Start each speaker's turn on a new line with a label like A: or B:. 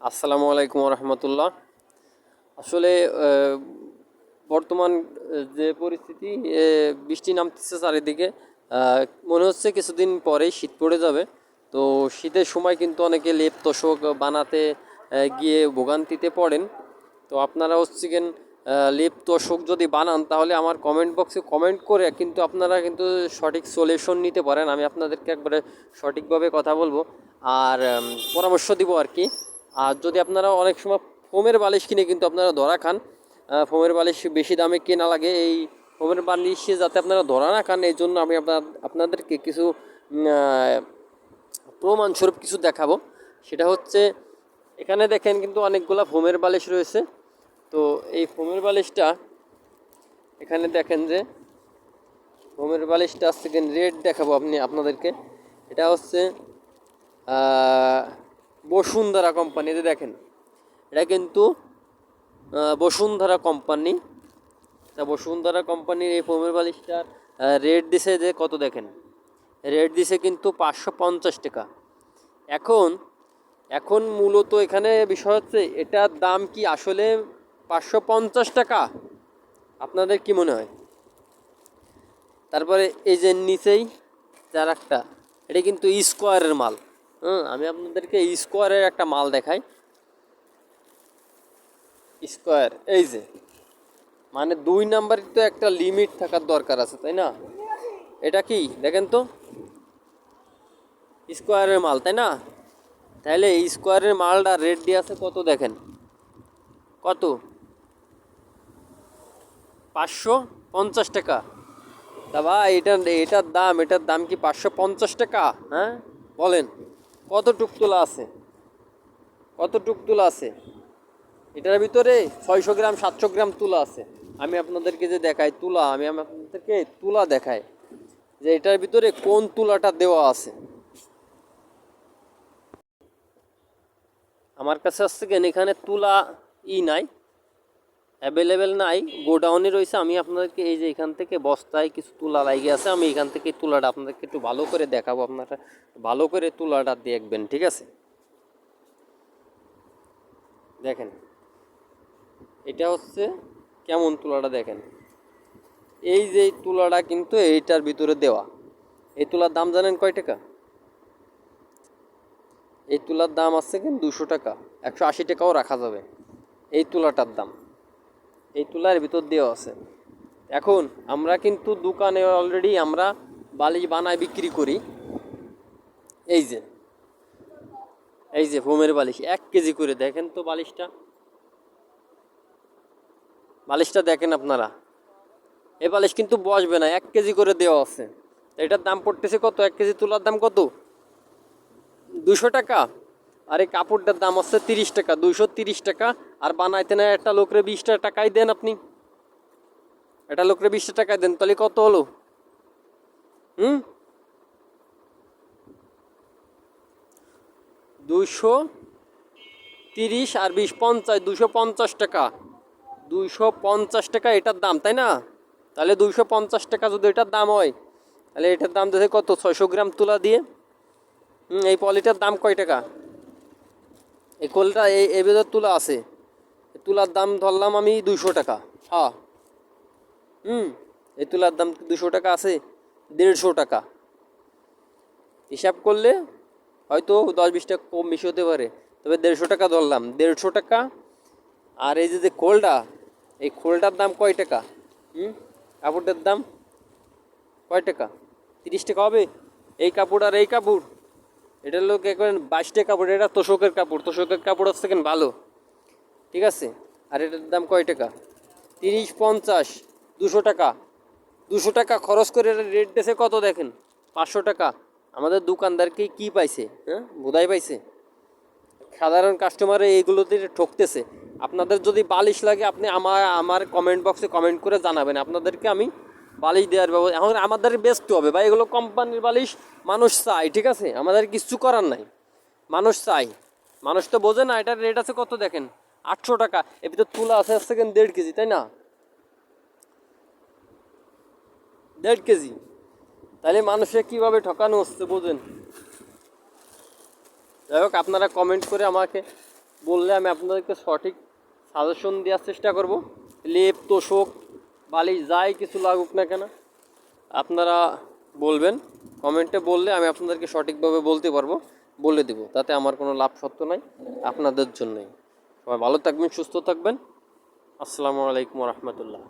A: আসসালামু আলাইকুম রহমতুল্লাহ আসলে বর্তমান যে পরিস্থিতি বৃষ্টি নামতেছে চারিদিকে মনে হচ্ছে কিছুদিন পরেই শীত পড়ে যাবে। তো শীতের সময় কিন্তু অনেকে লেপ তোষক বানাতে গিয়ে ভোগান্তিতে পড়েন। তো আপনারা হচ্ছে লেপ তোষক যদি বানান, তাহলে আমার কমেন্ট বক্সে কমেন্ট করে কিন্তু আপনারা কিন্তু সঠিক সলিউশন নিতে পারেন। আমি আপনাদেরকে একবারে সঠিকভাবে কথা বলব। আর পরামর্শ দিব আর কি। আর যদি আপনারা অনেক সময় ফোমের বালিশ কিনে কিন্তু আপনারা ধরা খান ফোমের বালিশ বেশি দামে কেনা লাগে। এই ফোমের বালিশে যাতে আপনারা ধরা না খান এই জন্য আমি আপনার, আপনাদেরকে কিছু প্রমাণস্বরূপ কিছু দেখাবো। সেটা হচ্ছে, এখানে দেখেন কিন্তু অনেকগুলা ফোমের বালিশ রয়েছে। তো এই ফোমের বালিশটা, এখানে দেখেন যে, ফোমের বালিশটা সেকেন্ড রেড দেখাবো আপনি, আপনাদেরকে। এটা হচ্ছে বসুন্ধরা কোম্পানি যে দেখেন। এটা কিন্তু বসুন্ধরা কোম্পানি তা বসুন্ধরা কোম্পানির এই ফোমের বালিশটার রেট দিছে যে কত দেখেন? রেট দিছে কিন্তু পাঁচশো পঞ্চাশ টাকা। এখন এখন মূলত এখানে বিষয় হচ্ছে, এটার দাম কি আসলে পাঁচশো পঞ্চাশ টাকা? আপনাদের কি মনে হয়? তারপরে এই যে নিচেই যার একটা, এটা কিন্তু স্কোয়ারের মাল। হুম, আমি আপনাদেরকে স্কোয়ারের একটা মাল দেখাই। স্কোয়ার এই যে। মানে দুই নাম্বারই তো একটা লিমিট থাকার দরকার আছে, তাই না? এটা কি, দেখেন তো। স্কোয়ারের মাল, তাই না? তাহলে স্কোয়ারের মালটা রেট দিয়ে আছে, কত দেখেন? কত? পাঁচশো পঞ্চাশ টাকা। তা ভাই এটা এটার দাম এটার দাম কি পাঁচশো পঞ্চাশ টাকা? হ্যাঁ বলেন। কত টুক তোলা আছে? কত টুক তোলা আছে? এটার ভিতরে ছয়শো গ্রাম, সাতশো গ্রাম তুলা আছে। আমি আপনাদেরকে যে দেখাই, তুলা, আমি আপনাদেরকে তুলা দেখাই যে এটার ভিতরে কোন তুলাটা দেওয়া আছে। আমার কাছে আসছে এখানে তুলা ই নাই। অ্যাভেলেবেল নাই, গোডাউনে রয়েছে। আমি আপনাদেরকে এই যে এখান থেকে বস্তায় কিছু তুলা লাগিয়ে আছে, আমি এখান থেকে তুলাটা আপনাদেরকে একটু ভালো করে দেখাবো। আপনারা ভালো করে তুলাটা দেখবেন, ঠিক আছে? দেখেন, এটা হচ্ছে কেমন তুলাটা দেখেন? এই যে তুলাটা কিন্তু এইটার ভিতরে দেওয়া। এই তুলার দাম জানেন কয় টাকা? এই তুলার দাম আছে কিন্তু দুশো টাকা। একশো আশি টাকাও রাখা যাবে এই তুলাটার দাম। এই তুলার ভিতর দেওয়া আছে। এখন আমরা কিন্তু দোকানে অলরেডি আমরা বালিশ বানায় বিক্রি করি। এই যে এই যে ফোমের বালিশ, এক কেজি করে, দেখেন তো বালিশটা। বালিশটা দেখেন আপনারা। এই বালিশ কিন্তু বসবে না, এক কেজি করে দেওয়া আছে। এটার দাম পড়তেছে কত? এক কেজি তুলার দাম কত? দুশো টাকা। আর এই কাপড়টার দাম হচ্ছে তিরিশ টাকা, দুইশো তিরিশ টাকা। আর বানাইতে না একটা লোকরে বিশটা টাকাই দেন আপনি। একটা লোকরে বিশটা টাকাই দেন, তাহলে কত হলো? হুম? দুইশো তিরিশ আর বিশ পঞ্চাশ দুশো পঞ্চাশ টাকা। দুইশো পঞ্চাশ টাকা এটার দাম, তাই না? তাহলে দুইশো পঞ্চাশ টাকা যদি এটার দাম হয়, তাহলে এটার দাম দেখে কত? ছয়শো গ্রাম তুলা দিয়ে। হুম, এই পলিটার দাম কয় টাকা? এই কোলটা এই এই ভেতর তুলা আছে। তুলার দাম ধরলাম আমি দুইশো টাকা। হ্যাঁ হুম, এই তুলার দাম দুশো টাকা আছে, দেড়শো টাকা। হিসাব করলে হয়তো দশ বিশ টাকা কম বেশি হতে পারে। তবে দেড়শো টাকা ধরলাম, দেড়শো টাকা। আর এই যে যে খোলটা, এই খোলটার দাম কয় টাকা? হুম, কাপড়টার দাম কয় টাকা? তিরিশ টাকা হবে? এই কাপড় আর এই কাপড়? এটার লোক এখন বাইশটা কাপড়, এটা তোষকের কাপড় তোষকের কাপড় হচ্ছে কেন ভালো। ঠিক আছে? আর এটার দাম কয় টাকা? তিরিশ পঞ্চাশ, দুশো টাকা। দুশো টাকা খরচ করে এটা রেট দিয়েছে কত দেখেন? পাঁচশো টাকা। আমাদের দোকানদারকে কি পাইছে? হ্যাঁ? বোধাই পাইছে। সাধারণ কাস্টমারে এইগুলোতে ঠকতেছে। আপনাদের যদি বালিশ লাগে, আপনি আমার আমার কমেন্ট বক্সে কমেন্ট করে জানাবেন। আপনাদেরকে আমি বালিশ দেওয়ার ব্যবস্থা এখন আমাদের বেস্ট হবে ভাই, এগুলো কোম্পানির বালিশ মানুষ চাই ঠিক আছে? আমাদের কিচ্ছু করার নাই। মানুষ চাই মানুষ তো বোঝে না, এটার রেট আছে কত দেখেন? আটশো টাকা। এর ভিতর তুলা আছে সেকেন্ড দেড় কেজি, তাই না? দেড় কেজি। তাহলে মানুষে কীভাবে ঠকানো হচ্ছে বোঝেন? যাই হোক, আপনারা কমেন্ট করে আমাকে বললে আমি আপনাদেরকে সঠিক সাজেশন দেওয়ার চেষ্টা করব। লেপ, তোষক বালিশ যাই কিছু লাগুক না কেন, আপনারা বলবেন, কমেন্টে বললে আমি আপনাদেরকে সঠিকভাবে বলতে পারব, বলে দেব, তাতে আমার কোনো লাভ সত্য নাই, আপনাদের জন্যই। সবাই ভালো থাকবেন, সুস্থ থাকবেন। আসসালামু আলাইকুম রহমতুল্লাহ।